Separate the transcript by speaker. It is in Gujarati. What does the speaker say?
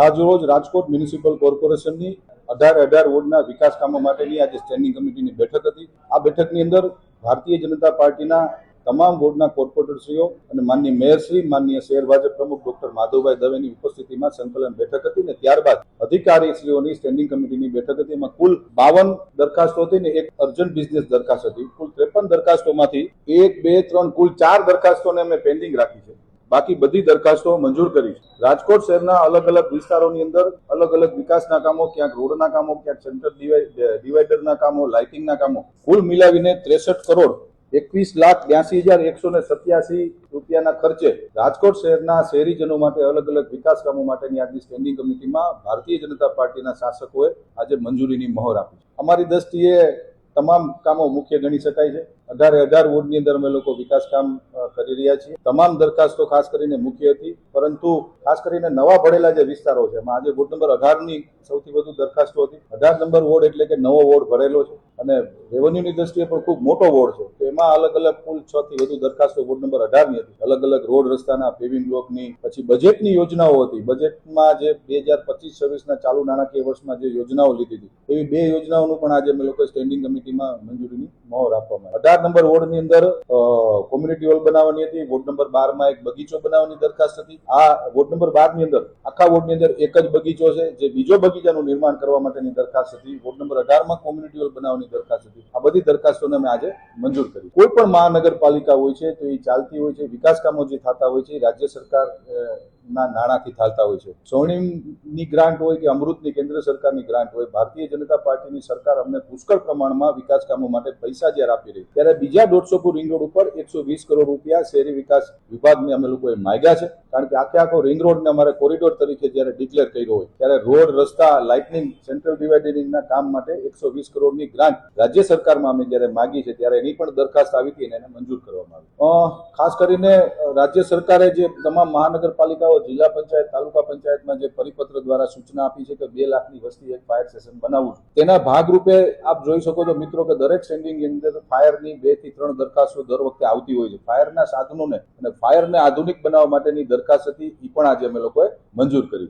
Speaker 1: આજ રોજ રાજકોટ મ્યુનિસિપલ કોર્પોરેશનની અઢાર અઢાર વોર્ડના વિકાસ કામો માટેની આજે સ્ટેન્ડિંગ કમિટીની બેઠક હતી. આ બેઠકની અંદર ભારતીય જનતા પાર્ટીના તમામ વોર્ડના કોર્પોરેટરશ્રીઓ અને માનનીય મેયરશ્રી, માનનીય શહેર ભાજપ પ્રમુખ ડોક્ટર માધવભાઈ દવેની ઉપસ્થિતિમાં સંકલન બેઠક હતી ને ત્યારબાદ અધિકારીશ્રીઓની સ્ટેન્ડિંગ કમિટીની બેઠક હતી. એમાં કુલ બાવન દરખાસ્તો હતી ને એક અર્જન્ટ બિઝનેસ દરખાસ્ત હતી. કુલ ત્રેપન દરખાસ્તોમાંથી એક, બે, ત્રણ, કુલ ચાર દરખાસ્તોને અમે પેન્ડિંગ રાખી છે. બાકી બધી દરખાસ્તો મંજૂર કરી છે. રાજકોટ શહેરના અલગ અલગ વિસ્તારોની અંદર અલગ અલગ વિકાસના કામો, ક્યાંક રોડના કામો, ક્યાંક સેન્ટર ડિવાઈડરના કામો લાઇટિંગના કામો. કુલ મિલાવીને ત્રેસઠ કરોડ એકવીસ લાખ બ્યાસી હજાર એકસો ને સત્યાસી રૂપિયાના ખર્ચે રાજકોટ શહેરના શહેરીજનો માટે અલગ અલગ વિકાસ કામો માટેની આજની સ્ટેન્ડિંગ કમિટીમાં ભારતીય જનતા પાર્ટીના શાસકોએ આજે મંજૂરીની મહોર આપી છે. અમારી દ્રષ્ટિએ તમામ કામો મુખ્ય ગણી શકાય છે. અઢારે અઢાર વોર્ડની અંદર અમે લોકો વિકાસ કામ કરી રહ્યા છીએ. તમામ દરખાસ્તો ખાસ કરીને મુખ્ય હતી, પરંતુ ખાસ કરીને નવા ભરેલા જે વિસ્તારો છે, એમાં આજે વોર્ડ નંબર અઢારની સૌથી વધુ દરખાસ્તો હતી. અઢાર નંબર વોર્ડ એટલે કે નવો વોર્ડ ભરેલો છે. અને રેવન્યુની દ્રષ્ટિએ પણ ખૂબ મોટો વોર્ડ છે. તો એમાં અલગ અલગ કુલ છ થી વધુ દરખાસ્તો વોર્ડ નંબર અઢારની હતી. અલગ અલગ રોડ રસ્તાના પેવિંગ બ્લોકની પછી બજેટની યોજનાઓ હતી. બજેટમાં જે બે હજાર પચીસ, છવ્વીસના ચાલુ નાણાકીય વર્ષમાં જે યોજનાઓ લીધી હતી, એવી બે યોજનાઓનું પણ આજે અમે લોકો સ્ટેન્ડિંગ કમિટીમાં મંજૂરીની મોહર આપવામાં આવી. અઢાર નંબર વોર્ડની અંદર કોમ્યુનિટી હોલ બનાવવાની હતી. વોર્ડ નંબર બારમાં એક બગીચો બનાવવાની દરખાસ્ત હતી. આ વોર્ડ નંબર બારની અંદર, આખા વોર્ડની અંદર એક જ બગીચો છે, જે બીજો બગીચાનું નિર્માણ કરવા માટેની દરખાસ્ત હતી. વોર્ડ નંબર અઢારમાં કોમ્યુનિટી હોલ બનાવવાની દરખાસ્ત હતી. આ બધી દરખાસ્તોને અમે આજે મંજૂર કરી. કોઈ પણ મહાનગરપાલિકા હોય છે, તો એ ચાલતી હોય છે, વિકાસ કામો જે થતા હોય છે રાજ્ય સરકાર ના નાણાંથી થાલતા હોય છે. સ્વર્ણિમની ગ્રાન્ટ હોય કે અમૃતની કેન્દ્ર સરકારની ગ્રાન્ટ હોય, ભારતીય જનતા પાર્ટીની સરકાર અમને પુષ્કળ પ્રમાણમાં વિકાસ કામો માટે પૈસા જ્યારે આપી રહી ત્યારે બીજા દોઢસો ફૂટ રિંગ રોડ ઉપર એકસો વીસ કરોડ રૂપિયા શહેરી વિકાસ વિભાગને અમે લોકોએ માંગ્યા છે. કારણ કે આખે આખો રિંગ રોડને અમારે કોરિડોર તરીકે જ્યારે ડિક્લેર કર્યો હોય, ત્યારે રોડ, રસ્તા લાઇટનિંગ સેન્ટ્રલ ડિવાઇડરિંગના કામ માટે એકસો વીસ કરોડની ગ્રાન્ટ રાજ્ય સરકારમાં અમે જ્યારે માગી છે, ત્યારે એની પણ દરખાસ્ત આવી હતી એને મંજૂર કરવામાં આવી. ખાસ કરીને રાજ્ય સરકારે જે તમામ મહાનગરપાલિકાઓ, જિલ્લા પંચાયત, તાલુકા પંચાયતમાં જે પરિપત્ર દ્વારા સૂચના આપી છે કે બે લાખની વસ્તી એક ફાયર સ્ટેશન બનાવવું તેના ભાગરૂપે આપ જોઈ શકો છો મિત્રો કે દરેક સ્ટેન્ડિંગ અંદર ફાયરની બેથી ત્રણ દરખાસ્તો દર વખતે આવતી હોય છે. ફાયરના સાધનોને અને ફાયરને આધુનિક બનાવવા માટેની દરખાસ્ત હતી એ પણ આજે અમે લોકોએ મંજૂર કરી